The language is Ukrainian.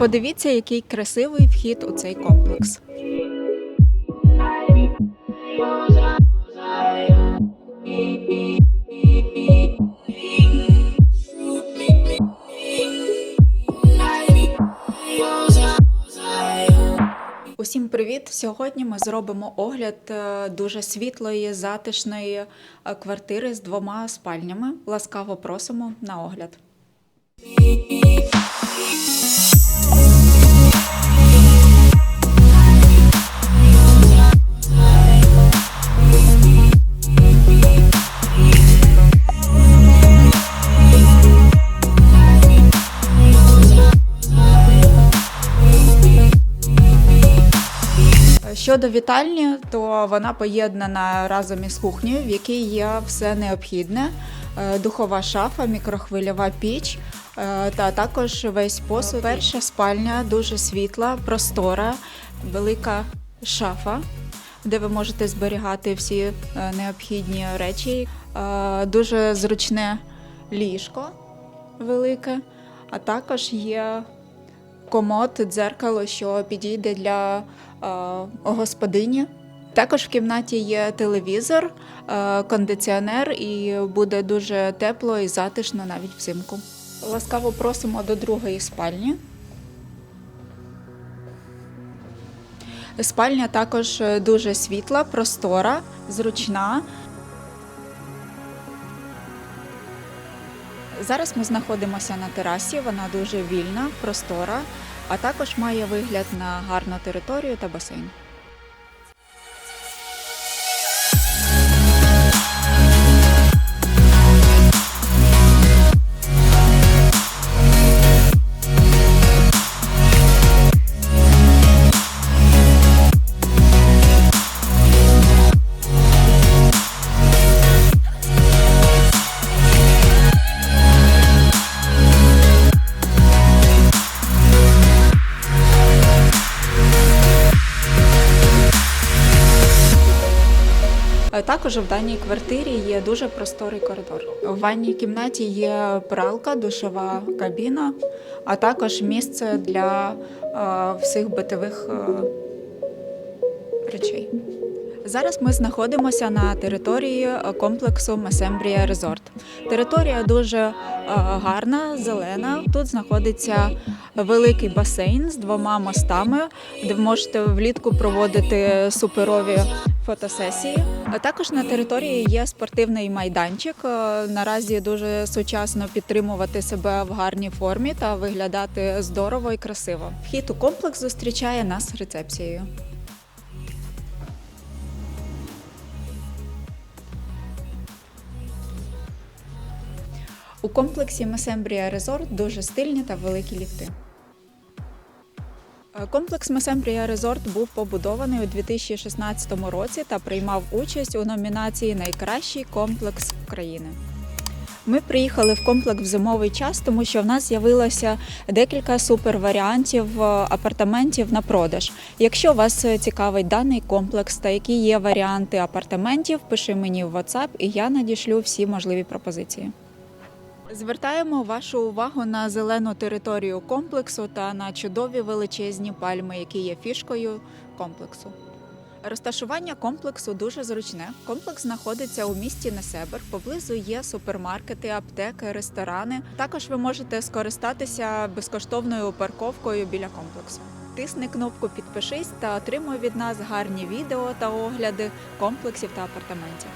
Подивіться, який красивий вхід у цей комплекс. Усім привіт! Сьогодні ми зробимо огляд е, дуже світлої, затишної е, квартири з двома спальнями. Ласкаво просимо на огляд. Щодо вітальні, то вона поєднана разом із кухнею, в якій є все необхідне: Е, духова шафа, мікрохвильова піч е, та також весь посуд. Перша спальня дуже світла, простора, велика шафа, де ви можете зберігати всі е, необхідні речі. Дуже зручне ліжко велике, а також є комод, дзеркало, що підійде для е, господині. Також в кімнаті є телевізор, е, кондиціонер, і буде дуже тепло і затишно навіть взимку. Ласкаво просимо до другої спальні. Спальня також е, дуже світла, простора, зручна. Зараз ми знаходимося на терасі, вона дуже вільна, простора, а також має вигляд на гарну територію та басейн. Також в даній квартирі є дуже просторий коридор. У ванній кімнаті є пралка, душова кабіна, а також місце для е, всіх битових е, речей. Зараз ми знаходимося на території е, комплексу Месембрія Резорт. Територія дуже е, гарна, зелена. Тут знаходиться великий басейн з двома мостами, де ви можете влітку проводити суперові фотосесії. Також на території є спортивний майданчик. Е, Наразі дуже сучасно підтримувати себе в гарній формі та виглядати здорово і красиво. Вхід у комплекс зустрічає нас рецепцією. У комплексі Месембрія Резорт дуже стильні та великі ліфти. Е, Комплекс Месембрія Резорт був побудований у 2016 році та приймав участь у номінації Найкращий комплекс України. Ми приїхали в комплекс в зимовий час, тому що в нас з'явилося декілька суперваріантів е, апартаментів на продаж. Якщо вас е, цікавить даний комплекс та які є варіанти апартаментів, пиши мені в WhatsApp і я надішлю всі можливі пропозиції. Звертаємо вашу увагу на зелену територію комплексу та на чудові величезні пальми, які є фішкою комплексу. Розташування комплексу дуже зручне. Комплекс знаходиться у місті Несебер. Поблизу є супермаркети, аптеки, ресторани. Також ви можете скористатися безкоштовною парковкою біля комплексу. Тисни кнопку Підпишись та отримуй від нас гарні відео та огляди комплексів та апартаментів.